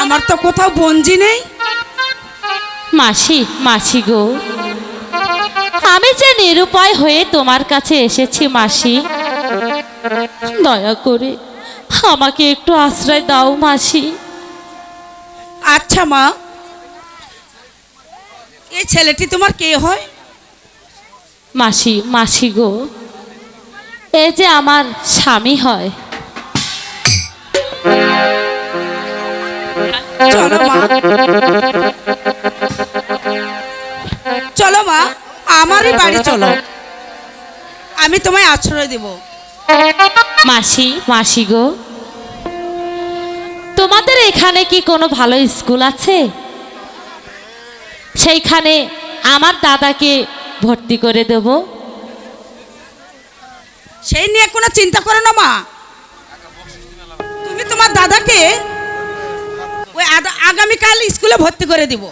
আমার তো কোথাও বঞ্জি নেই। মাসি মাসি গো। আমি যে নিরুপায় হয়ে তোমার কাছে এসেছি মাসি। দয়া করে আমাকে একটু আশ্রয় দাও মাসি। আচ্ছা মা। এই ছেলেটি তোমার কে হয়? মাসি মাসি গো। এ যে আমার স্বামী হয়। চলো মা। চলো মা। আমারই বাড়ি চলো। আমি তোমায় আশ্রয় দেব। মাসি মাসি গো। এখানে কি কোনো ভালো স্কুল আছে? সেইখানে আমার দাদাকে ভর্তি করে দেব। সেই নিয়ে কোনো চিন্তা করো না মা। তুমি তোমার দাদাকে ওই আগামীকাল স্কুলে ভর্তি করে দিব।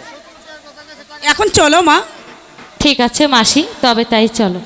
এখন চলো মা। ঠিক আছে মাসি তবে তাই চলো।